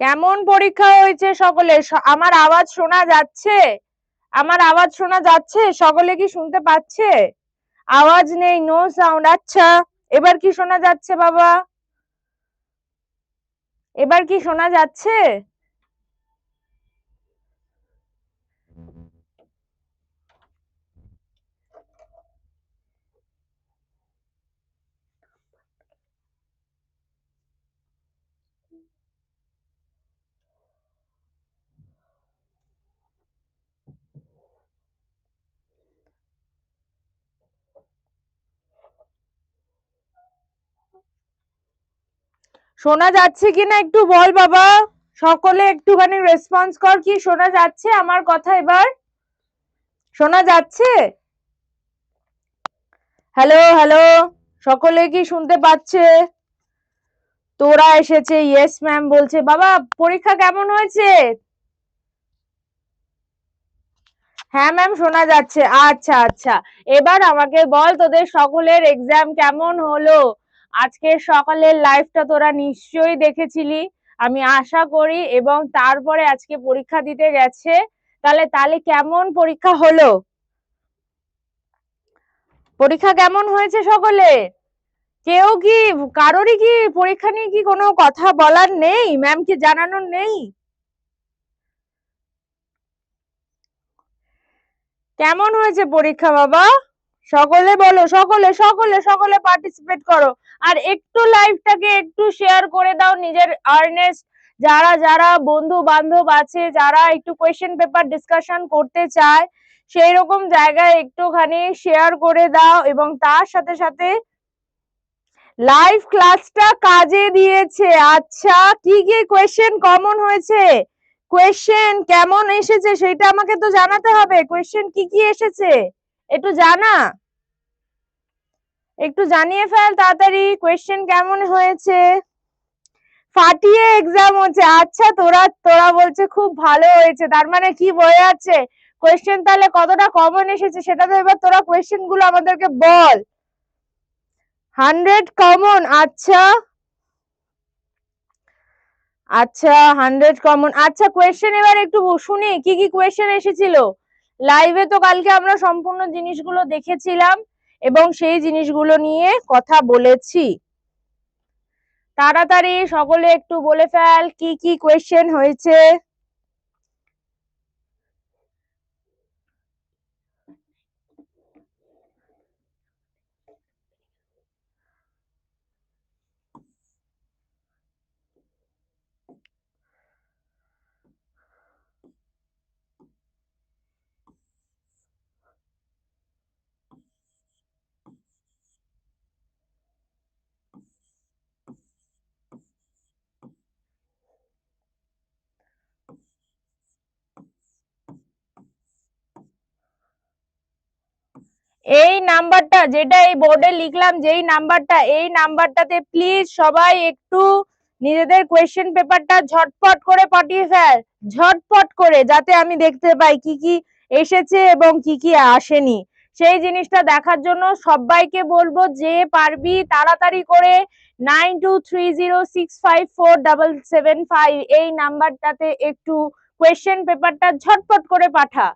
কেমন পরীক্ষা হয়েছে সকলে? আমার আওয়াজ শোনা যাচ্ছে? আমার আওয়াজ শোনা যাচ্ছে? সকলে কি শুনতে পাচ্ছে? আওয়াজ নেই নো সাউন্ড আচ্ছা এবার কি শোনা যাচ্ছে বাবা? এবার কি শোনা যাচ্ছে? শোনা যাচ্ছে কিনা একটু বল বাবা? সকলে একটুখানি রেসপন্স কর কি শোনা যাচ্ছে আমার কথা এবার? শোনা যাচ্ছে? হ্যালো হ্যালো সকলে কি শুনতে পাচ্ছে? তোরা এসেছে ইয়েস ম্যাম বলছে। বাবা, পরীক্ষা কেমন হয়েছে? হ্যাঁ ম্যাম শোনা যাচ্ছে। আচ্ছা আচ্ছা। এবার আমাকে বল তোদের সকলের এক্সাম কেমন হলো? আজকে সকালের লাইভটা তোরা নিশ্চয়ই দেখেছিলি। আমি আশা করি এবং তারপরে আজকে পরীক্ষা দিতে গেছে। তাহলে তাহলে কেমন পরীক্ষা হলো? পরীক্ষা কেমন হয়েছে সকলে? কেউ কি, কারোরই কি পরীক্ষা নিয়ে কি কোনো কথা বলার নেই? ম্যামকে জানানোর নেই? কেমন হয়েছে পরীক্ষা বাবা? সকলে বলো, সকলে সকলে সকলে পার্টিসিপেট করো। আর একটু লাইভটাকে একটু শেয়ার করে দাও নিজের আর্নেস্ট যারা যারা বন্ধু বান্ধব আছে, যারা একটু কোয়েশ্চেন পেপার ডিসকাশন করতে চায় সেই রকম জায়গায় একটুখানি শেয়ার করে দাও এবং তার সাথে সাথে লাইভ ক্লাসটা কাজে দিয়েছে। আচ্ছা কি কি কোয়েশ্চেন কমন হয়েছে? কোয়েশ্চেন কেমন এসেছে সেটা আমাকে তো জানাতে হবে। কোয়েশ্চেন কি কি এসেছে? একটু জানা? একটু জানিয়ে ফেল তাড়াতাড়ি কোয়েশ্চেন কেমন হয়েছে? ফাটিয়ে এক্সাম হচ্ছে। আচ্ছা তোরা তোরা বলছে খুব ভালো হয়েছে। তার মানে কি বয়ে আছে কোয়েশ্চেন তাহলে কতটা কমন এসেছে সেটা তো এবার তোরা কোয়েশ্চেনগুলো আমাদেরকে বল। হান্ড্রেড কমন আচ্ছা। আচ্ছা হান্ড্রেড কমন আচ্ছা কোয়েশ্চেন এবার একটু শুনি। কি কি কোয়েশ্চেন এসেছিল? লাইভে তো কালকে আমরা সম্পূর্ণ জিনিসগুলো দেখেছিলাম। এবং সেই জিনিসগুলো নিয়ে কথা বলেছি। তাড়াতাড়ি সকলে একটু বলে ফেল, কি কি কোয়েশ্চেন হয়েছে? এই নাম্বারটা যেটা এই বোর্ডে লিখলাম, যেই নাম্বারটা, এই নাম্বারটাতে প্লিজ সবাই একটু নিজেদের কোয়েশ্চেন পেপারটা ঝটপট করে পাঠিয়ে ফেল। ঝটপট করে, যাতে আমি দেখতে পাই কি কি এসেছে এবং কি কি আসেনি। সেই জিনিসটা দেখার জন্য সবাইকে বলব যে পারবি তাড়াতাড়ি করে nine two three zero six five four double seven five এই নাম্বারটাতে একটু কোয়েশ্চেন পেপারটা ঝটপট করে পাঠা।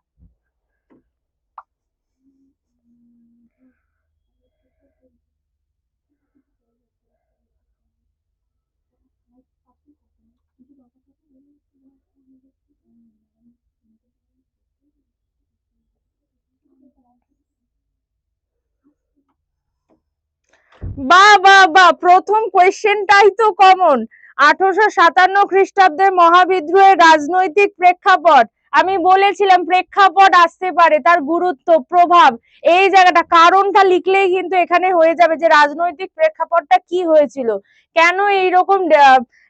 বা বা বা, প্রথম কোয়েশ্চেনটাই তো কমন আঠারোশো সাতান্ন খ্রিস্টাব্দের মহাবিদ্রোহের রাজনৈতিক প্রেক্ষাপট। আমি বলেছিলাম প্রেক্ষাপট আসতে পারে, তার গুরুত্ব, প্রভাব। এই জায়গাটা, কারণটা লিখলেই কিন্তু এখানে হয়ে যাবে যে রাজনৈতিক প্রেক্ষাপটটা কি হয়েছিল। কেন এইরকম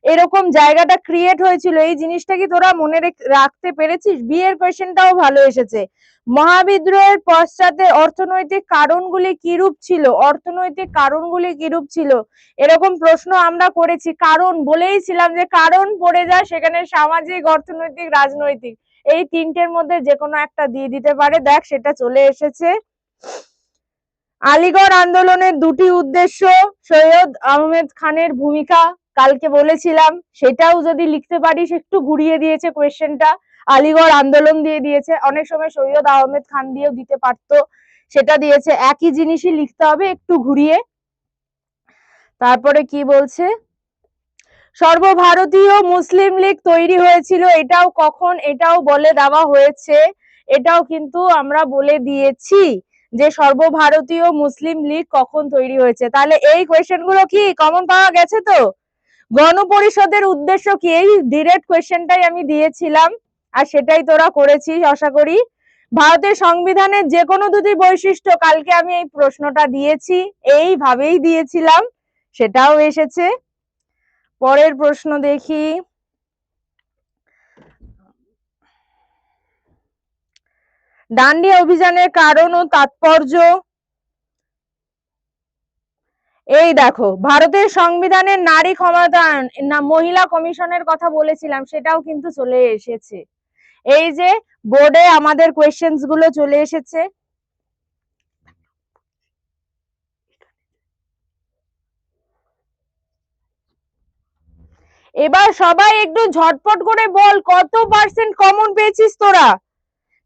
এরকম জায়গাটা ক্রিয়েট হয়েছিল? এই জিনিসটা কি তোরা মনে রেখ- রাখতে পেরেছিস? বিয়ের কোয়েশ্চেনটাও ভালো এসেছে। মহাবিদ্রোহের পশ্চাতে অর্থনৈতিক কারণগুলি কিরূপ ছিল? অর্থনৈতিক কারণগুলি কিরূপ ছিল? এরকম প্রশ্ন আমরা করেছি। কারণ বলেইছিলাম যে কারণ পড়ে যায় সেখানে সামাজিক, অর্থনৈতিক, রাজনৈতিক। এই তিনটের মধ্যে যে কোনো একটা দিয়ে দিতে পারে। দেখ, সেটা চলে এসেছে। আলিগড় আন্দোলনের দুটি উদ্দেশ্য, সৈয়দ আহমেদ খানের ভূমিকা কালকে বলেছিলাম। সেটাও যদি লিখতে পারিস, একটু ঘুরিয়ে দিয়েছে কোয়েশ্চেনটা আলিগড় আন্দোলন দিয়ে দিয়েছে। অনেক সময় সৈয়দ আহমেদ খান দিয়েও দিতে পারতো। সেটা দিয়েছে। একই জিনিসই লিখতে হবে একটু ঘুরিয়ে। তারপরে কি বলছে? সর্বভারতীয় মুসলিম লীগ তৈরি হয়েছিল। এটাও কখন? এটাও বলে দেওয়া হয়েছে। এটাও কিন্তু আমরা বলে দিয়েছি যে সর্বভারতীয় মুসলিম লীগ কখন তৈরি হয়েছে। তাহলে এই কোয়েশ্চেনগুলো কি কমন পাওয়া গেছে তো? গণপরিষদের উদ্দেশ্য কি? এই ডিরেক্ট কোয়েশ্চেনটাই আমি দিয়েছিলাম। আর সেটাই তোরা করেছিস, আশা করি। ভারতের সংবিধানের যে কোনো দুটি বৈশিষ্ট্য কালকে আমি এই প্রশ্নটা দিয়েছি, এইভাবেই দিয়েছিলাম, সেটাও এসেছে। পরের প্রশ্ন দেখি। ডান্ডিয়া অভিযানের কারণ ও তাৎপর্য? এই দেখো, ভারতের সংবিধানের নারী ক্ষমতায়ন, না, মহিলা কমিশনের কথা বলেছিলাম, সেটাও কিন্তু চলে এসেছে। এই যে বোর্ডে আমাদের কোয়েশ্চেন্সগুলো চলে এসেছে। এবার সবাই একটু ঝটপট করে বল, কত পার্সেন্ট কমন পেয়েছিস তোরা?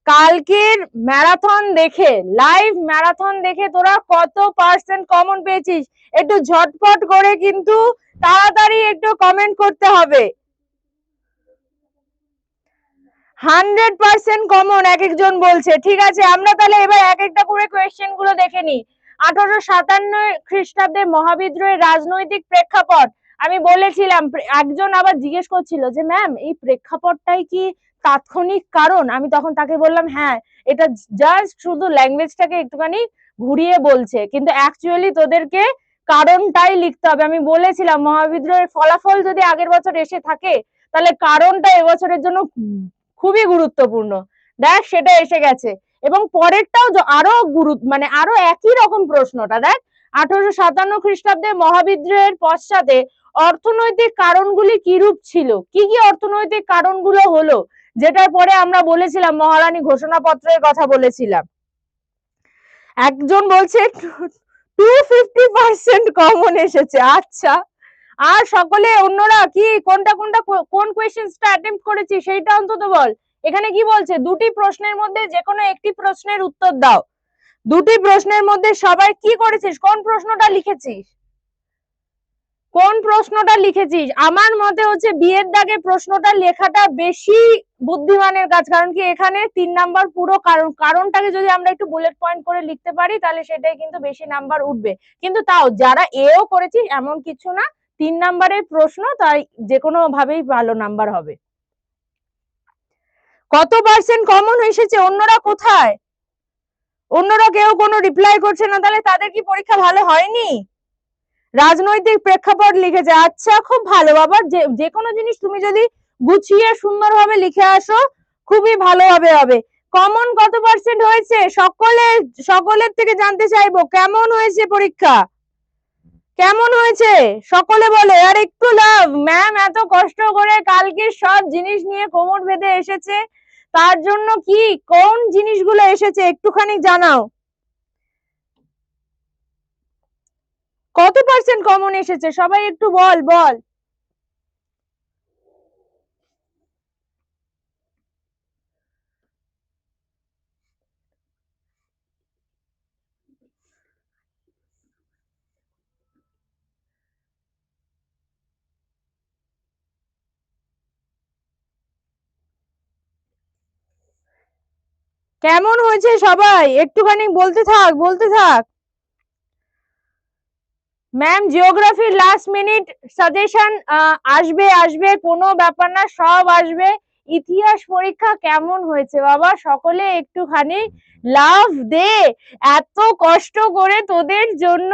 কালকের ম্যারাথন দেখে লাইভ ম্যারাথন দেখে তোরা কত পার্সেন্ট কমন পেয়েছিস? একটু ঝটপট করে কিন্তু তাড়াতাড়ি একটু কমেন্ট করতে হবে। হান্ড্রেড পার্সেন্ট কমন এক একজন বলছে। ঠিক আছে, আমরা তাহলে এবার এক একটা করে কোয়েশ্চেনগুলো দেখে নিই। আঠারোশো সাতান্ন খ্রিস্টাব্দে মহাবিদ্রোহের রাজনৈতিক প্রেক্ষাপট, আমি বলেছিলাম একজন আবার জিজ্ঞেস করছিল যে, ম্যাম, এই প্রেক্ষাপটটাই কি তাৎক্ষণিক কারণ? আমি তখন তাকে বললাম হ্যাঁ এটা জাস্ট শুধু ল্যাঙ্গুয়েজটাকে একটুখানি ঘুরিয়ে বলছে, কিন্তু অ্যাকচুয়ালি তোদেরকে কারণটাই লিখতে হবে। আমি বলেছিলাম, মহাবিদ্রোহের ফলাফল যদি আগের বছর এসে থাকে, তাহলে কারণটা এবছরের জন্য খুবই গুরুত্বপূর্ণ। দেখ, সেটা এসে গেছে। এবং পরেরটাও আরও গুরু মানে আরও একই রকম প্রশ্নটা, দেখ। আঠারোশো সাতান্ন খ্রিস্টাব্দে মহাবিদ্রোহের পশ্চাতে অর্থনৈতিক কারণগুলি কিরূপ ছিল? কি কি অর্থনৈতিক কারণগুলো হলো? যেটার পরে আমরা বলেছিলাম, মহারানী ঘোষণাপত্রের কথা বলেছিলাম। একজন বলছে টু ফিফটি পার্সেন্ট কমন এসেছে। আচ্ছা। আর সকলে অন্যরা কি, কোনটা কোনটা কোন কোয়েশ্চেন্সটা অ্যাটেম্প করেছি সেইটা অন্তত বল। এখানে কি বলছে? দুটি প্রশ্নের মধ্যে যে কোনো একটি প্রশ্নের উত্তর দাও। দুটি প্রশ্নের মধ্যে সবাই কি করেছিস? কোন প্রশ্নটা লিখেছিস? কোন প্রশ্নটা লিখেছিস? আমার মতে হচ্ছে বিয়ের দাগে প্রশ্নটা লেখাটা বেশি বুদ্ধিমানের কাজ, কারণ কি এখানে তিন নাম্বার পুরো কারণ, কারণটাকে যদি আমরা একটু বুলেট পয়েন্ট করে লিখতে পারি, তাহলে সেটাই কিন্তু বেশি নাম্বার উঠবে। কিন্তু তাও, যারা এও করেছিস, এমন কিছু না। তিন নাম্বারের প্রশ্ন, তাই যে কোনো ভাবেই ভালো নাম্বার হবে। কত পার্সেন্ট কমন এসেছে? অন্যরা কোথায়? অন্যরা কেউ কোনো রিপ্লাই করছে না, তাহলে তাদের কি পরীক্ষা ভালো হয়নি? রাজনৈতিক প্রেক্ষাপট লিখেছে আচ্ছা খুব ভালো, বাবা, যে যে কোনো জিনিস তুমি যদি গুছিয়ে সুন্দরভাবে লিখে আসো, খুবই ভালোভাবে হবে কমন কত পার্সেন্ট হয়েছে? সকলে, সকলের থেকে জানতে চাইব, কেমন হয়েছে পরীক্ষা? কেমন হয়েছে? সকলে বলে। আর একটু লাভ ম্যাম এত কষ্ট করে কালকে সব জিনিস নিয়ে কোমর বেঁধে এসেছে। তার জন্য কি, কোন জিনিসগুলো এসেছে? একটুখানি জানাও। কত পার্সেন্ট কমন এসেছে? সবাই একটু বল বল। কেমন হয়েছে সবাই? একটুখানি বলতে থাক বলতে থাক। ম্যাম জিওগ্রাফির লাস্ট মিনিট সাজেশন আসবে আসবে, কোনো ব্যাপার না, সব আসবে। ইতিহাস পরীক্ষা কেমন হয়েছে বাবা? সকলে একটুখানি লাভ দে। এত কষ্ট করে তোদের জন্য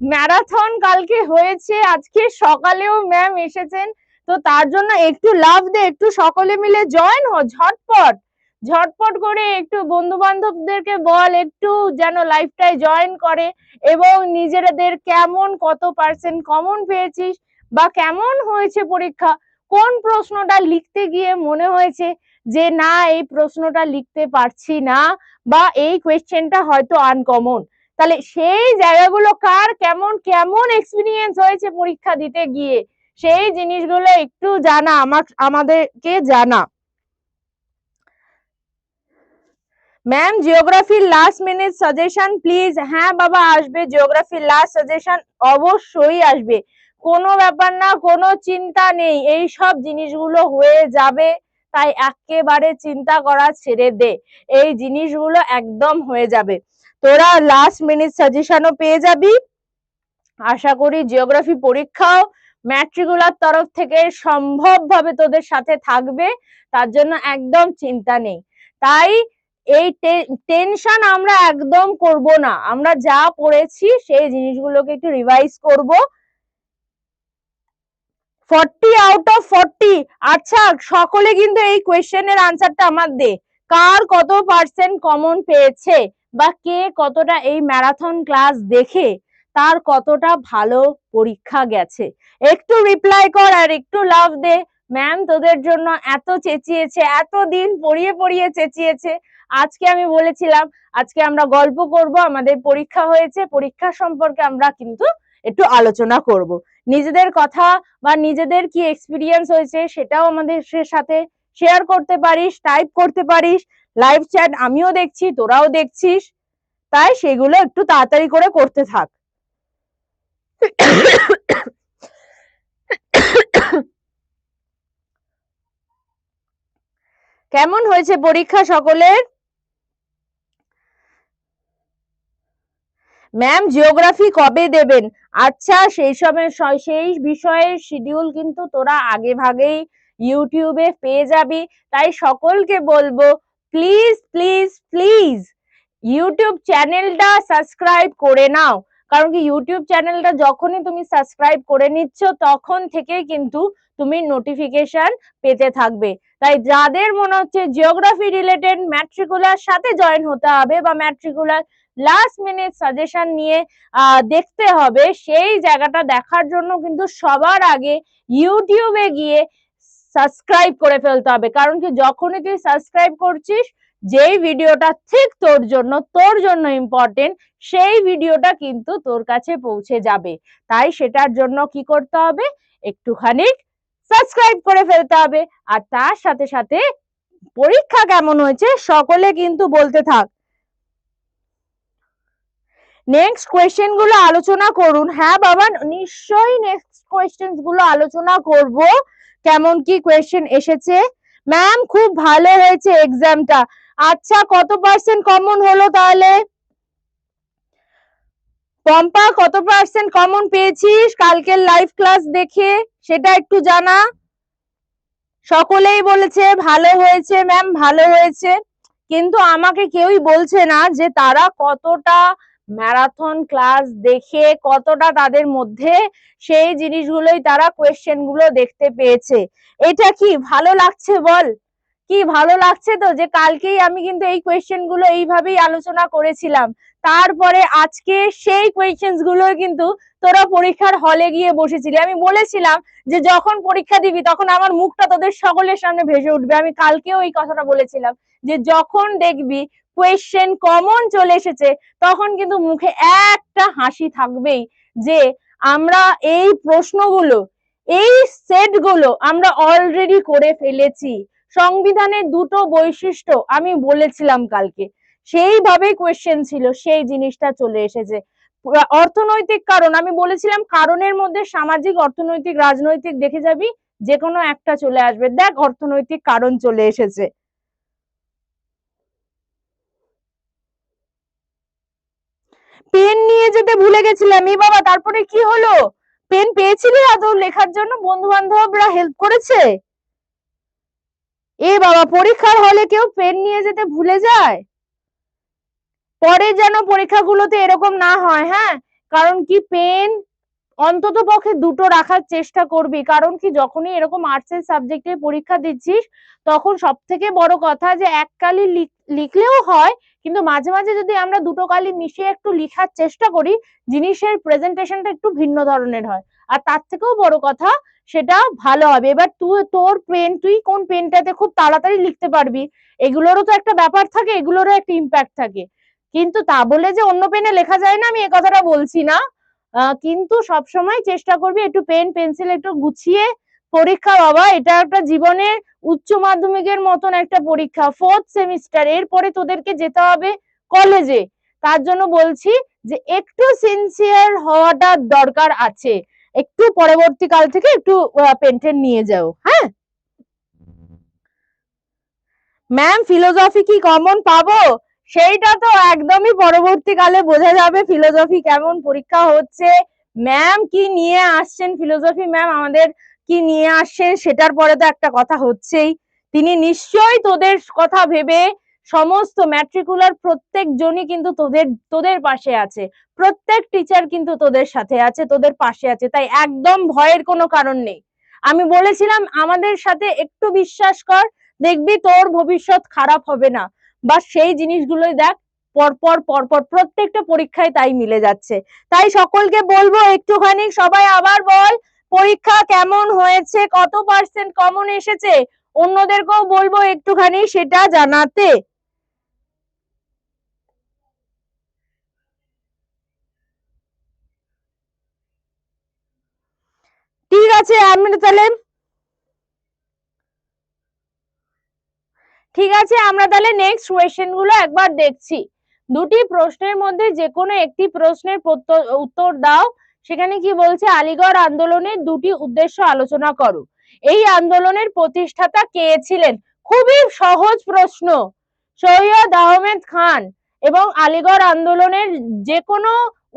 ম্যারাথন কালকে হয়েছে, আজকে সকালেও ম্যাম এসেছেন। তো তার জন্য একটু লাভ দে, একটু সকলে মিলে জয়েন হ ঝটপট। ঝটপট করে একটু বন্ধু বান্ধবদেরকে বল একটু যেন লাইফটায় জয়েন করে এবং নিজেদের কেমন কত পার্সেন্ট কমন পেয়েছিস বা কেমন হয়েছে পরীক্ষা, কোন প্রশ্নটা লিখতে গিয়ে মনে হয়েছে যে না, এই প্রশ্নটা লিখতে পারছি না বা এই কোয়েশ্চেনটা হয়তো আনকমন তাহলে সেই জায়গাগুলো কার কেমন কেমন এক্সপিরিয়েন্স হয়েছে পরীক্ষা দিতে গিয়ে? সেই জিনিসগুলো একটু জানা আমার আমাদেরকে জানা। ম্যাম জিওগ্রাফির লাস্ট মিনিট সাজেশন প্লিজ হ্যাঁ বাবা, আসবে। জিওগ্রাফির লাস্ট সাজেশন অবশ্যই আসবে। কোনো ব্যাপার না, কোনো চিন্তা নেই। এই সব জিনিসগুলো হয়ে যাবে। তাই একেবারে চিন্তা করা ছেড়ে দে। এই জিনিসগুলো একদম হয়ে যাবে। তোরা লাস্ট মিনিট সাজেশনও পেয়ে যাবি। আশা করি জিওগ্রাফি পরীক্ষাও ম্যাট্রিকুলার তরফ থেকে সম্ভবভাবে তোদের সাথে থাকবে। তার জন্য একদম চিন্তা নেই। তাই এই টেনশন আমরা একদম করব না। আমরা যা পড়েছি সেই জিনিসগুলোকে একটু রিভাইজ করব। ফর্টি আউট অফ ফর্টি আচ্ছা সকলে কিন্তু এই কোয়েশ্চেনের আনসারটা আমার দে। কার কত পার্সেন্ট কমন পেয়েছে? বা কে কতটা এই ম্যারাথন ক্লাস দেখে তার কতটা ভালো পরীক্ষা গেছে? একটু রিপ্লাই কর আর একটু লাভ দে। ম্যাম তোদের জন্য এত চেঁচিয়েছে এত দিন পড়িয়ে পড়িয়ে চেঁচিয়েছে। আজকে আমি বলেছিলাম, আজকে আমরা গল্প করব, আমাদের পরীক্ষা হয়েছে, পরীক্ষা সম্পর্কে আমরা কিন্তু একটু আলোচনা করব। নিজেদের কথা বা নিজেদের কি এক্সপিরিয়েন্স হয়েছে সেটাও আমাদের সাথে শেয়ার করতে পারিস টাইপ করতে পারিস লাইভ চ্যাট আমিও দেখছি, তোরাও দেখছিস, তাই সেগুলো একটু তাড়াতাড়ি করে করতে থাক। কেমন হয়েছে পরীক্ষা সকলের? ম্যাম জিওগ্রাফি কবে দেবেন? আচ্ছা সেই সময় সেই বিষয়ের শিডিউল কিন্তু তোরা আগে ভাগেই ইউটিউবে পেয়ে যাবি। তাই সকলকে বলব প্লিজ প্লিজ প্লিজ ইউটিউব চ্যানেলটা সাবস্ক্রাইব করে নাও। কারণ কি ইউটিউব চ্যানেলটা যখনই তুমি সাবস্ক্রাইব করে নিচ্ছ, তখন থেকেই কিন্তু তুমি নোটিফিকেশন পেতে থাকবে। তাই যাদের মনে হচ্ছে জিওগ্রাফি রিলেটেড ম্যাট্রিকুলার সাথে জয়েন হতে হবে বা ম্যাট্রিকুলার লাস্ট মিনিট সাজেশন নিয়ে দেখতে হবে। সেই জায়গাটা দেখার জন্য কিন্তু সবার আগে ইউটিউবে গিয়ে সাবস্ক্রাইব করে ফেলতে হবে। কারণ কি, যখনই তুই সাবস্ক্রাইব করছিস, যেই ভিডিওটা ঠিক তোর জন্য তোর জন্য ইম্পর্টেন্ট সেই ভিডিওটা কিন্তু তোর কাছে পৌঁছে যাবে। তাই সেটার জন্য কি করতে হবে? একটুখানি সাবস্ক্রাইব করে ফেলতে হবে। আর তার সাথে সাথে পরীক্ষা কেমন হয়েছে, সকলে কিন্তু বলতে থাক। নেক্সট কোয়েশ্চেনগুলো আলোচনা করুন। হ্যাঁ বাবা, নিশ্চয়ই নেক্সট কোয়েশ্চেনগুলো আলোচনা করব। কেমন কি কোয়েশ্চেন এসেছে? ম্যাম খুব ভালো হয়েছে এক্সামটা আচ্ছা কত পার্সেন্ট কমন হলো তাহলে? পম্পা, কত পার্সেন্ট কমন পেয়েছিস? কালকের লাইভ ক্লাস দেখে সেটা একটু জানা। সকলেই বলেছে, ভালো হয়েছে ম্যাম ভালো হয়েছে। কিন্তু আমাকে কেউই বলছে না যে তারা কতটা ম্যারাথন ক্লাস দেখে কতটা তাদের মধ্যে সেই জিনিসগুলোই তারা কোয়েশ্চেনগুলো দেখতে পেয়েছে। এটা কি ভালো লাগছে বল? কি ভালো লাগছে তো যে কালকেই আমি কিন্তু এই কোয়েশ্চেনগুলো এইভাবেই আলোচনা করেছিলাম। তারপরে আজকে সেই কোয়েশ্চেনগুলো কিন্তু তোরা পরীক্ষার হলে গিয়ে বসেছিলি। আমি বলেছিলাম যে যখন পরীক্ষা দিবি তখন আমার মুখটা তোদের সকলের সামনে ভেসে উঠবে। আমি কালকেও এই কথাটা বলেছিলাম যে যখন দেখবি কোয়েশ্চেন কমন চলে এসেছে, তখন কিন্তু মুখে একটা হাসি থাকবেই যে আমরা এই প্রশ্নগুলো, এই সেটগুলো আমরা অলরেডি করে ফেলেছি। সংবিধানের দুটো বৈশিষ্ট্য আমি বলেছিলাম কালকে। সেইভাবে কোয়েশ্চেন ছিল, সেই জিনিসটা চলে এসেছে। অর্থনৈতিক কারণ, আমি বলেছিলাম কারণের মধ্যে সামাজিক, অর্থনৈতিক, রাজনৈতিক, দেখে যাবি যে কোনো একটা চলে আসবে। দেখ অর্থনৈতিক কারণ চলে এসেছে। পেন নিয়ে যেতে ভুলে গেছিলাম। এই বাবা, তারপরে কি হলো? পেন পেয়েছিলি আদৌ? লেখার জন্য বন্ধু বান্ধবরা হেল্প করেছে? এ বাবা, পরীক্ষার হলে কেউ পেন নিয়ে যেতে ভুলে যায়? পরে যেন পরীক্ষাগুলোতে এরকম না হয় হ্যাঁ? কারণ কি পেন অন্তত পক্ষে দুটো রাখার চেষ্টা করবি। কারণ কি, যখনই এরকম আর্টসের সাবজেক্টে পরীক্ষা দিচ্ছিস, তখন সব থেকে বড় কথা যে এক কালি লিখলেও হয় কিন্তু মাঝে মাঝে যদি আমরা দুটো কালি মিশিয়ে একটু লিখার চেষ্টা করি, জিনিসের প্রেজেন্টেশনটা একটু ভিন্ন ধরনের হয়। আর তার থেকেও বড় কথা, সেটা ভালো হবে। এবার তুই তোর পেন তুই কোন পেনটাতে খুব তাড়াতাড়ি লিখতে পারবি? এগুলোরও তো একটা ব্যাপার থাকে, এগুলোরও একটা ইম্প্যাক্ট থাকে। কিন্তু তা বলে যে অন্য পেনে লেখা যায় না, আমি এ কথাটা বলছি না। কিন্তু সবসময় চেষ্টা করবি একটু পেন পেন্সিল একটু গুছিয়ে পরীক্ষা বাবা, এটা একটা জীবনের উচ্চ মাধ্যমিকের মতন একটা পরীক্ষা। ফোর্থ সেমিস্টার এরপরে তোদেরকে যেতে হবে কলেজে তার জন্য বলছি যে একটু সিনসিয়ার হওয়াটা দরকার আছে। একটু পরবর্তীকাল থেকে একটু পেন টেন নিয়ে যাও হ্যাঁ? ম্যাম ফিলোসফি কি কমন পাবো? সেইটা তো একদমই পরবর্তীকালে বোঝা যাবে ফিলোসফি কেমন পরীক্ষা হচ্ছে। ম্যাম কি নিয়ে আসছেন ফিলোসফি ম্যাম আমাদের কি নিয়ে আসছেন সেটার পরে তো একটা কথা হচ্ছেই। তিনি নিশ্চয়ই তোদের কথা ভেবে সমস্ত ম্যাট্রিকুলার প্রত্যেক জনই কিন্তু তোদের তোদের পাশে আছে। প্রত্যেক টিচার কিন্তু তোদের সাথে আছে, তোদের পাশে আছে। তাই একদম ভয়ের কোনো কারণ নেই। আমি বলেছিলাম, আমাদের সাথে একটু বিশ্বাস কর, দেখবি তোর ভবিষ্যৎ খারাপ হবে না। বা সেই জিনিসগুলোই দেখ, পরপর পরপর, প্রত্যেকটা পরীক্ষায় তাই মিলে যাচ্ছে। তাই সকলকে বলব, একটুখানি সবাই আবার বল পরীক্ষা কেমন হয়েছে? কত পার্সেন্ট কমন এসেছে? অন্যদেরকেও বলব একটুখানি সেটা জানাতে। ঠিক আছে, আমরা তাহলে ঠিক আছে, আমরা তাহলে নেক্সট কোয়েশ্চেনগুলো একবার দেখছি। দুটি প্রশ্নের মধ্যে যে কোনো একটি প্রশ্নের উত্তর দাও। সেখানে কি বলছে, আলিগড় আন্দোলনের দুটি উদ্দেশ্য আলোচনা করো। এই আন্দোলনের প্রতিষ্ঠাতা কে ছিলেন? খুবই সহজ প্রশ্ন। সৈয়দ আহমেদ খান এবং আলিগড় আন্দোলনের যে কোনো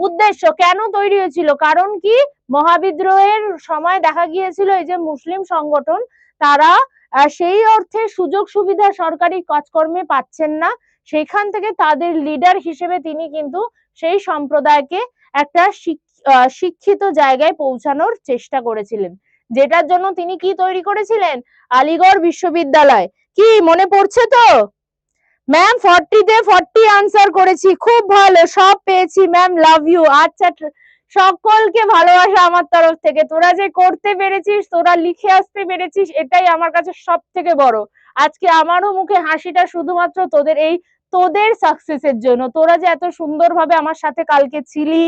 উদ্দেশ্য কেন তৈরি হয়েছিল? কারণ কি, মহাবিদ্রোহের সময় দেখা গিয়েছিল এই যে মুসলিম সংগঠন, তারা সেই অর্থে সুযোগ সুবিধা সরকারি কাজকর্মে পাচ্ছেন না। সেখান থেকে তাদের লিডার হিসেবে তিনি কিন্তু সেই সম্প্রদায়কে একটা শিক্ষিত জায়গায় পৌঁছানোর চেষ্টা করেছিলেন। যেটার জন্য তিনি কি তৈরি করেছিলেন? আলিগড় বিশ্ববিদ্যালয়। কি, মনে পড়ছে তো? ম্যাম ফর্টিতে ফর্টি আনসার করেছি। খুব ভালো, সব পেয়েছি। ম্যাম লাভ ইউ আচ্ছা সকলকে ভালোবাসা আমার তরফ থেকে। তোরা যে করতে পেরেছিস, তোরা লিখে আসতে পেরেছিস, এটাই আমার কাছে সব থেকে বড়। আজকে আমারও মুখে হাসিটা শুধুমাত্র তোদের, এই তোদের সাকসেসের জন্য। তোরা যে এত সুন্দরভাবে আমার সাথে কালকে ছিলি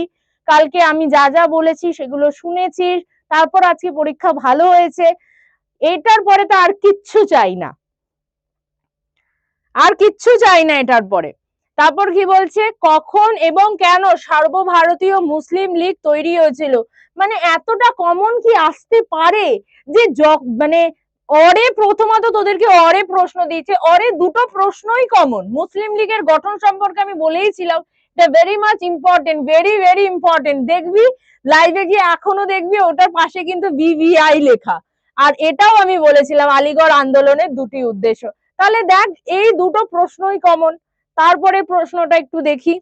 কালকে আমি যা যা বলেছি সেগুলো শুনেছিস তারপর আজকে পরীক্ষা ভালো হয়েছে। এটার পরে তো আর কিচ্ছু চাই না। আর কিচ্ছু চাই না এটার পরে। তারপর কি বলছে? কখন এবং কেন সর্বভারতীয় মুসলিম লীগ তৈরি হয়েছিল? মানে এতটা কমন কি আসতে পারে যে মানে অরে প্রথমত তোদেরকে অরে প্রশ্ন দিয়েছে। অরে দুটো প্রশ্নই কমন মুসলিম লীগের গঠন সম্পর্কে আমি বলেইছিলাম। Very much important very very important দেখবি লাইভে গিয়ে এখনও দেখবি ওটার পাশে কিন্তু বিভিআই লেখা। আর এটাও আমি বলেছিলাম, আলিগড় আন্দোলনের দুটি উদ্দেশ্য। তাহলে দেখ, এই দুটো প্রশ্নই কমন তারপরে প্রশ্নটা একটু দেখি।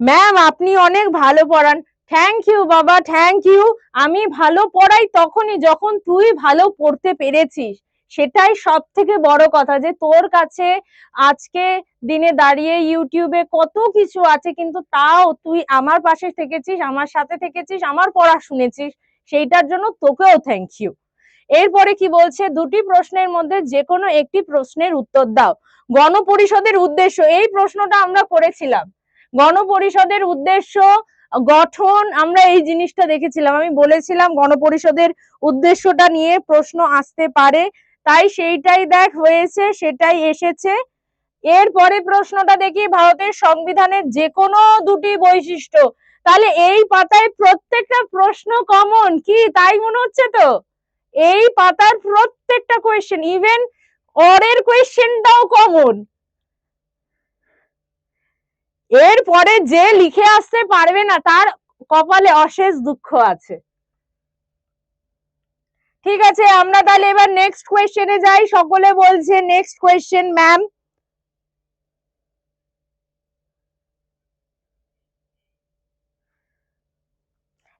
ম্যাম আপনি অনেক ভালো পড়ান। থ্যাংক ইউ বাবা থ্যাংক ইউ আমি ভালো পড়াই তখনই যখন তুই ভালো পড়তে পেরেছিস। সেটাই সব থেকে বড় কথা যে তোর কাছে আজকে দিনে দাঁড়িয়ে ইউটিউবে কত কিছু আছে, কিন্তু তাও তুই আমার পাশে থেকেছিস, আমার সাথে থেকেছিস, আমার পড়া শুনেছিস, সেইটার জন্য তোকেও থ্যাংক ইউ এরপরে কি বলছে? দুটি প্রশ্নের মধ্যে যে কোনো একটি প্রশ্নের উত্তর দাও। গণপরিষদের উদ্দেশ্য, এই প্রশ্নটা আমরা করেছিলাম। গণপরিষদের উদ্দেশ্য, গঠন, আমরা এই জিনিসটা দেখেছিলাম। আমি বলেছিলাম গণপরিষদের উদ্দেশ্যটা নিয়ে প্রশ্ন আসতে পারে তাই সেইটাই দেখ হয়েছে, সেটাই এসেছে। এরপরে প্রশ্নটা দেখি, ভারতের সংবিধানের যে কোনো দুটি বৈশিষ্ট্য। তাহলে এই পাতায় প্রত্যেকটা প্রশ্ন কমন কি তাই মনে হচ্ছে তো? এই পাতার প্রত্যেকটা কোয়েশ্চেন ইভেন অরের কোয়েশ্চেনটাও কমন এরপরে যে লিখে আসতে পারবে না, তার কপালে অশেষ দুঃখ আছে। ঠিক আছে, আমরা তাহলে এবার নেক্সট কোয়েশ্চেনে যাই। সকলে বলছে নেক্সট কোয়েশ্চেন ম্যাম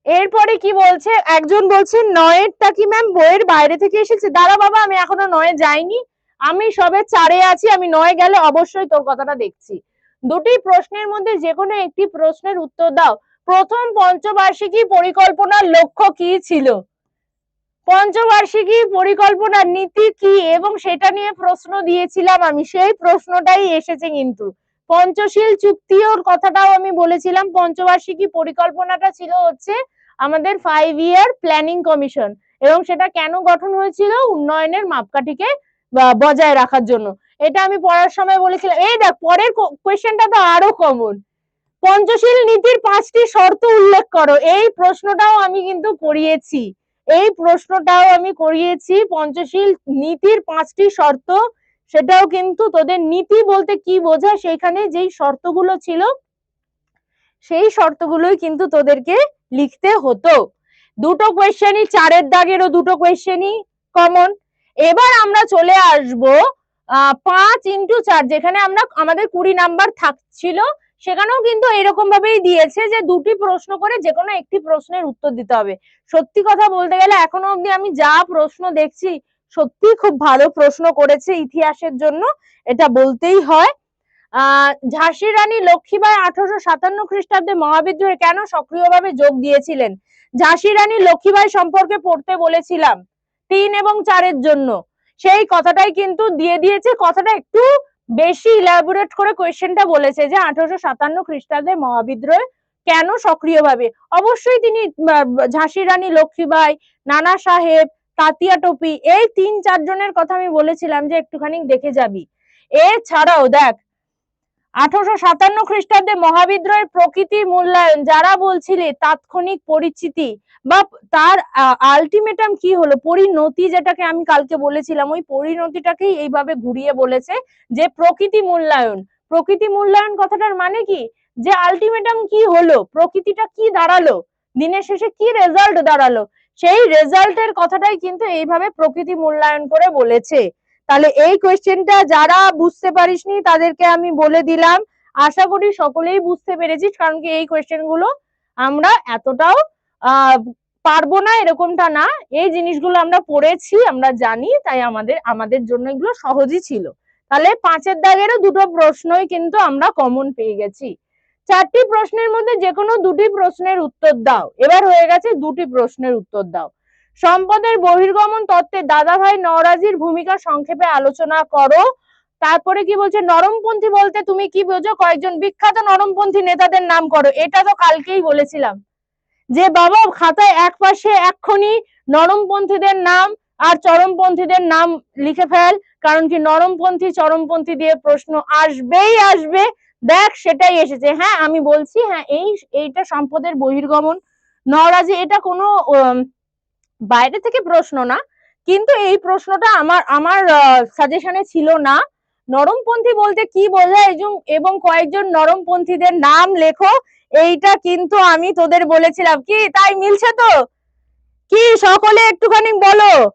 এরপরে কি বলছে? একজন বলছে নয়েরটা কি ম্যাম বইয়ের বাইরে থেকে এসেছে? দাঁড়া বাবা, আমি এখনও নয়ে যাইনি। আমি সবে চারে আছি, আমি নয়ে গেলে অবশ্যই তোর কথাটা দেখছি। দুটি প্রশ্নের মধ্যে যে কোনো একটি প্রশ্নের উত্তর দাও। প্রথম পঞ্চবার্ষিকী পরিকল্পনার লক্ষ্য কি ছিল? পঞ্চবার্ষিকী পরিকল্পনার নীতি কি? এবং সেটা নিয়ে প্রশ্ন দিয়েছিলাম আমি। সেই প্রশ্নটাই এসেছে কিন্তু। পঞ্চশীল চুক্তিওর কথাটাও আমি বলেছিলাম। পঞ্চবার্ষিকী পরিকল্পনাটা ছিল হচ্ছে আমাদের ফাইভ ইয়ার প্ল্যানিং কমিশন এবং সেটা কেন গঠন হয়েছিল? উন্নয়নের মাপকাঠিকে বজায় রাখার জন্য। এটা আমি পড়ার সময় বলেছিলাম। এই দেখ, পরের কোয়েশ্চেনটা তো আরও কমন পঞ্চশীল নীতির পাঁচটি শর্ত উল্লেখ করো। এই প্রশ্নটাও আমি কিন্তু করিয়েছি। এই প্রশ্নটাও আমি করিয়েছি পঞ্চশীল নীতির পাঁচটি শর্ত। সেটাও কিন্তু তোদের নীতি বলতে কি বোঝায় সেইখানে যেই শর্তগুলো ছিল সেই শর্তগুলোই কিন্তু তোদেরকে লিখতে হতো। দুটো কোয়েশ্চেনই চারের দাগেরও দুটো কোয়েশ্চেনই কমন এবার আমরা চলে আসব আহ, পাঁচ ইন্টু চার যেখানে আমরা আমাদের কুড়ি নাম্বার থাকছিল সেখানেও কিন্তু এরকম ভাবেই দিয়েছে যে দুটি প্রশ্ন করে যে কোনো একটি প্রশ্নের উত্তর দিতে হবে। সত্যি কথা বলতে গেলে এখনও অবধি আমি যা প্রশ্ন দেখছি, সত্যি খুব ভালো প্রশ্ন করেছে ইতিহাসের জন্য, এটা বলতেই হয়। ঝাঁসির রানী লক্ষ্মীবাই আঠারোশো সাতান্ন খ্রিস্টাব্দে মহাবিদ্রোহে কেন সক্রিয়ভাবে যোগ দিয়েছিলেন? ঝাঁসির রানী লক্ষ্মীবাই সম্পর্কে পড়তে বলেছিলাম, তিন এবং চারের জন্য। সেই কথাটাই কিন্তু দিয়ে দিয়েছে, কথাটা একটু বেশি ইলাবোরেট করে কোয়েশ্চেনটা বলেছে যে আঠারোশো সাতান্ন খ্রিস্টাব্দে মহাবিদ্রোহে কেন সক্রিয়ভাবে? অবশ্যই তিনি ঝাঁসির রানী লক্ষ্মীবাই নানা সাহেব, তাতিয়া টপি, এই তিন চারজনের কথা আমি বলেছিলাম যে একটুখানি দেখে যাবি। এছাড়াও দেখ আঠারোশো সাতান্ন খ্রিস্টাব্দে মহাবিদ্রোহের প্রকৃতি মূল্যায়ন, যারা বলছিলে তাৎক্ষণিক পরিচিতি বা তার আলটিমেটাম কি হলো? পরিণতি যেটাকে আমি কালকে বলেছিলাম, ওই পরিণতিটাকেই এইভাবে ঘুরিয়ে বলেছে যে প্রকৃতি মূল্যায়ন। প্রকৃতি মূল্যায়ন কথাটার মানে কি? যে আলটিমেটাম কি হলো? প্রকৃতিটা কি দাঁড়াল? দিনের শেষে কি রেজাল্ট দাঁড়াল? সেই রেজাল্টের কথাটাই কিন্তু এইভাবে প্রকৃতি মূল্যায়ন করে বলেছে। তাহলে এই কোয়েশ্চেনটা যারা বুঝতে পারিসনি, তাদেরকে আমি বলে দিলাম। আশা করি সকলেই বুঝতে পেরেছিস, কারণ কি এই কোয়েশ্চেনগুলো আমরা এতটাও পারব না, এরকমটা না। এই জিনিসগুলো আমরা পড়েছি, আমরা জানি, তাই আমাদের আমাদের জন্য এগুলো সহজই ছিল। তাহলে পাঁচের দাগেরও দুটো প্রশ্নই কিন্তু আমরা কমন পেয়ে গেছি। চারটি প্রশ্নের মধ্যে যে কোনো দুটি প্রশ্নের উত্তর দাও। এবার হয়ে গেছে দুটি প্রশ্নের উত্তর দাও। সম্পদের বহির্গমন তত্ত্বে দাদাভাই নওরাজির ভূমিকা সংক্ষেপে আলোচনা করো। তারপরে কি বলছে, নরমপন্থী বলতে তুমি কি বোঝো? কয়েকজন বিখ্যাত নরমপন্থী নেতাদের নাম করো। এটা তো কালকেই বলেছিলাম। যে বাবা খাতায় এক পাশে এক্ষুনি নরমপন্থীদের নাম আর চরমপন্থীদের নাম লিখে ফেল, কারণ কি নরমপন্থী, চরমপন্থী দিয়ে প্রশ্ন আসবেই আসবে। দেখ, সেটাই এসেছে। হ্যাঁ আমি বলছি হ্যাঁ এই, এইটা সম্পদের বহির্গমন। নরাজি এটা কোনো বাইরে থেকে প্রশ্ন না, কিন্তু এই প্রশ্নটা আমার আমার সাজেশনে ছিল না। নরমপন্থী বলতে কি বোঝায় এবং- কয়েকজন নরমপন্থীদের নাম লেখো, এইটা কিন্তু আমি তোদের বলেছিলাম। কি, তাই মিলছে তো? কি, সকলে একটুখানি বলো।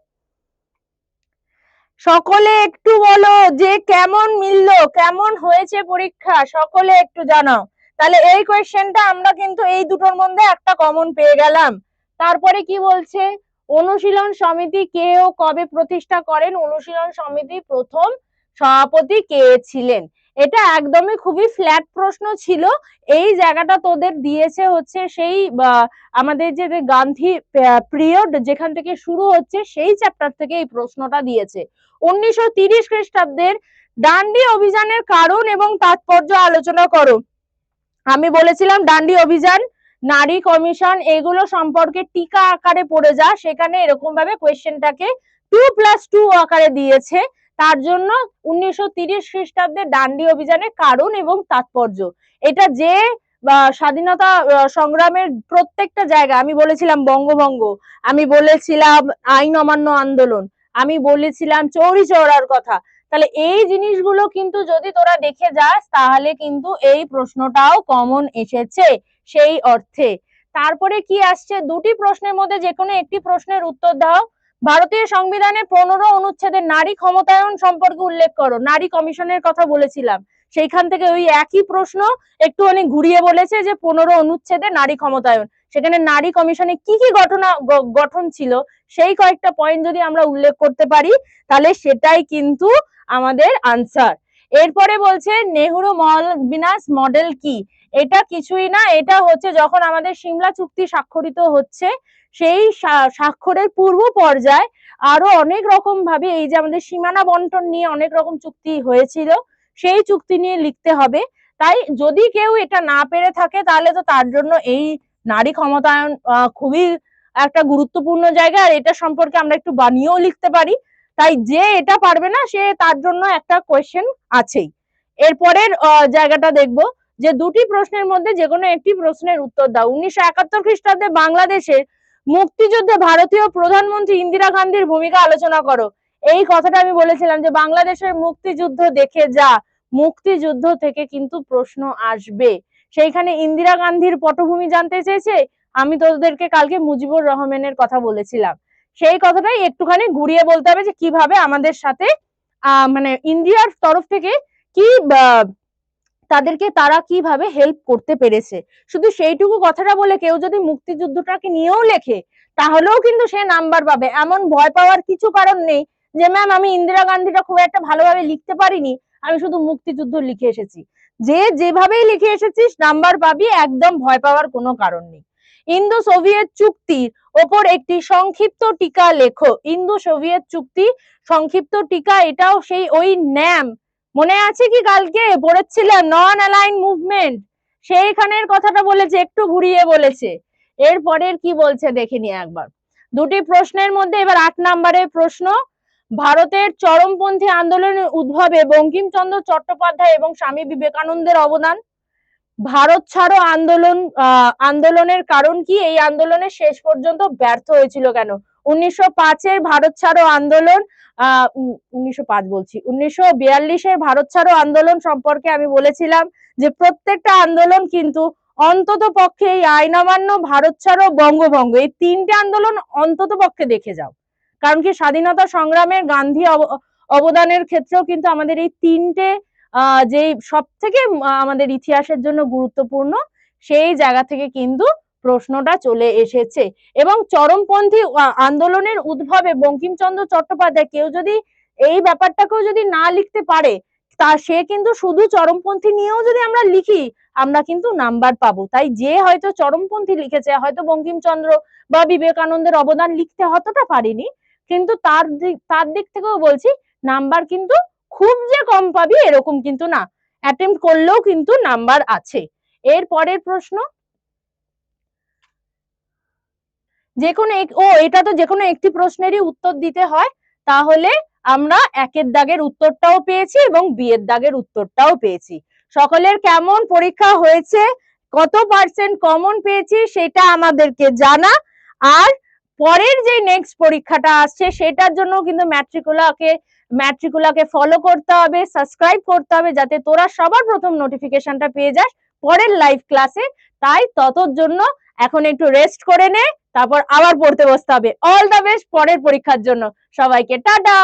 সকলে একটু বলো যে কেমন মিললো, কেমন হয়েছে পরীক্ষা, সকলে একটু জানাও। তাহলে এই কোয়েশ্চেনটা আমরা কিন্তু এই দুটোর মধ্যে একটা কমন পেয়ে গেলাম। তারপরে কি বলছে? অনুশীলন সমিতি কে ও কবে প্রতিষ্ঠা করেন? অনুশীলন সমিতি প্রথম সভাপতি কে ছিলেন? এটা একদমই খুবই ফ্ল্যাট প্রশ্ন ছিল। এই জায়গাটা তোদের দিয়েছে হচ্ছে সেই আমাদের যে গান্ধী পিরিয়ড যেখান থেকে শুরু হচ্ছে সেই চ্যাপ্টার থেকে এই প্রশ্নটা দিয়েছে। উনিশশো তিরিশ খ্রিস্টাব্দের ডান্ডি অভিযানের কারণ এবং তাৎপর্য আলোচনা করো। আমি বলেছিলাম, ডান্ডি অভিযান নারী কমিশন এগুলো সম্পর্কে টিকা আকারে পড়ে যা, সেখানে এরকম ভাবে কোয়েশ্চেনটাকে টু প্লাস টু আকারে দিয়েছে। তার জন্য উনিশশো তিরিশ খ্রিস্টাব্দে ডান্ডি অভিযানের কারণ এবং তাৎপর্য। এটা যে স্বাধীনতা সংগ্রামের প্রত্যেকটা জায়গা, আমি বলেছিলাম বঙ্গভঙ্গ, আমি বলেছিলাম আইন অমান্য আন্দোলন, আমি বলেছিলাম চৌরি চৌরার কথা। তাহলে এই জিনিসগুলো কিন্তু যদি তোরা দেখে যাস, তাহলে কিন্তু এই প্রশ্নটাও কমন এসেছে। সেই অর্থে। তারপরে কি আসছে? দুটি প্রশ্নের মধ্যে যে কোনো একটি প্রশ্নের উত্তর দাও। ভারতীয় সংবিধানে পনেরো অনুচ্ছেদে নারী ক্ষমতায়ন সম্পর্কে উল্লেখ করো। নারী কমিশনের কথা বলেছিলাম। সেইখান থেকে ওই একই প্রশ্ন একটুখানি ঘুরিয়ে বলেছে যে পনেরো অনুচ্ছেদে নারী ক্ষমতায়ন। সেখানে নারী কমিশনে কি কি ঘটনা গঠন ছিল সেই কয়েকটা পয়েন্ট যদি আমরা উল্লেখ করতে পারি, তাহলে সেটাই কিন্তু আমাদের আনসার এরপরে বলছে, নেহরু মল বিনাশ মডেল কি? এটা কিছুই না, এটা হচ্ছে যখন আমাদের সিমলা চুক্তি স্বাক্ষরিত হচ্ছে, সেই স্বা- স্বাক্ষরের পূর্ব পর্যায়ে আরও অনেক রকম ভাবে এই যে আমাদের সীমানা বন্টন নিয়ে অনেক রকম চুক্তি হয়েছিল, সেই চুক্তি নিয়ে লিখতে হবে। তাই যদি কেউ এটা না পেরে থাকে, তাহলে তো তার জন্য এই নারী ক্ষমতায়ন খুবই একটা গুরুত্বপূর্ণ জায়গা। আর এটা সম্পর্কে আমরা একটু বানিয়েও লিখতে পারি। তাই যে এটা পারবে না, সে তার জন্য একটা কোয়েশ্চেন আছেই। এরপরের জায়গাটা দেখব যে দুটি প্রশ্নের মধ্যে যে কোনো একটি প্রশ্নের উত্তর দাও। উনিশশো একাত্তর খ্রিস্টাব্দে বাংলাদেশের মুক্তিযুদ্ধে ভারতীয় প্রধানমন্ত্রী ইন্দিরা গান্ধীর ভূমিকা আলোচনা করো। এই কথাটা আমি বলেছিলাম যে বাংলাদেশের মুক্তিযুদ্ধ দেখে যা, মুক্তিযুদ্ধ থেকে কিন্তু প্রশ্ন আসবে। সেইখানে ইন্দিরা গান্ধীর পটভূমি জানতে চেয়েছে। আমি তোদেরকে কালকে মুজিবুর রহমানের কথা বলেছিলাম। সেই কথাটাই একটুখানি ঘুরিয়ে বলতে হবে যে কীভাবে আমাদের সাথে মানে ইন্ডিয়ার তরফ থেকে কি তাদেরকে তারা কীভাবে হেল্প করতে পেরেছে। শুধু সেইটুকু কথাটা বলে কেউ যদি মুক্তিযুদ্ধটাকে নিয়েও লেখে, তাহলেও কিন্তু সে নাম্বার পাবে। এমন ভয় পাওয়ার কিছু কারণ নেই যে ম্যাম আমি ইন্দিরা গান্ধীটা খুব একটা ভালোভাবে লিখতে পারিনি, আমি শুধু মুক্তিযুদ্ধ লিখে এসেছি। যে যেভাবেই লিখে এসেছিস নাম্বার পাবি, একদম ভয় পাওয়ার কোনো কারণ নেই। ইন্দো সোভিয়েত চুক্তির ওপর একটি সংক্ষিপ্ত টিকা লেখো। ইন্দো সোভিয়েত চুক্তি, সংক্ষিপ্ত টিকা, এটাও সেই ওই ন্যাম। মনে আছে কি কালকে? পড়েছিলাম নন অ্যালাইন মুভমেন্ট। সেইখানের কথাটা বলেছে, একটু ঘুরিয়ে বলেছে। এরপরের কি বলছে দেখে নিয়ে একবার। দুটি প্রশ্নের মধ্যে এবার আট নম্বরের প্রশ্ন। ভারতের চরমপন্থী আন্দোলনের উদ্ভবে বঙ্কিমচন্দ্র চট্টোপাধ্যায় এবং স্বামী বিবেকানন্দের অবদান। ভারত ছাড়ো আন্দোলন আন্দোলনের কারণ কি? এই আন্দোলনের শেষ পর্যন্ত ব্যর্থ হয়েছিল কেন? উনিশশো পাঁচের ভারত ছাড়ো আন্দোলন, আহ উনিশশো পাঁচ বলছি, উনিশশো বিয়াল্লিশের ভারত ছাড়ো আন্দোলন সম্পর্কে আমি বলেছিলাম যে প্রত্যেকটা আন্দোলন কিন্তু অন্তত পক্ষে এই আইন অমান্য ভারত ছাড়ো বঙ্গভঙ্গ, এই তিনটে আন্দোলন অন্তত পক্ষে দেখে যাও। কারণ কি স্বাধীনতা সংগ্রামের গান্ধী অব- অবদানের ক্ষেত্রেও কিন্তু আমাদের এই তিনটে যে সব থেকে আমাদের ইতিহাসের জন্য গুরুত্বপূর্ণ, সেই জায়গা থেকে কিন্তু প্রশ্নটা চলে এসেছে। এবং চরমপন্থী আন্দোলনের উদ্ভবে বঙ্কিমচন্দ্র চট্টোপাধ্যায় কেউ যদি এই ব্যাপারটাকেও যদি না লিখতে পারে, তা সে কিন্তু শুধু চরমপন্থী নিয়েও যদি আমরা লিখি, আমরা কিন্তু নাম্বার পাবো। তাই যে হয়তো চরমপন্থী লিখেছে, হয়তো বঙ্কিমচন্দ্র বা বিবেকানন্দের অবদান লিখতে অতটা পারিনি, কিন্তু তার দিক তার দিক থেকেও বলছি, নাম্বার কিন্তু খুব যে কম পাবি এরকম কিন্তু না। অ্যাটেম্প করলেও কিন্তু নাম্বার আছে। এর পরের প্রশ্ন? যে কোনো ও, এটা তো যে কোনো একটি প্রশ্নেরই উত্তর দিতে হয়। তাহলে আমরা একের দাগের উত্তরটাও পেয়েছি এবং বিয়ের দাগের উত্তরটাও পেয়েছি। সকলের কেমন পরীক্ষা হয়েছে? কত পার্সেন্ট কমন পেয়েছি সেটা আমাদেরকে জানা। আর পরের যে নেক্সট পরীক্ষাটা আসছে সেটার জন্য কিন্তু ম্যাট্রিকুলাকে ম্যাট্রিকুলাকে ফলো করতে হবে সাবস্ক্রাইব করতে হবে যাতে তোরা সবার প্রথম নোটিফিকেশনটা পেয়ে যাস পরের লাইভ ক্লাসে তাই ততর জন্য এখন একটু রেস্ট করে নে, তারপর আবার পড়তে বসতে হবে। অল দ্য বেস্ট পরের পরীক্ষার জন্য। সবাইকে টাটা!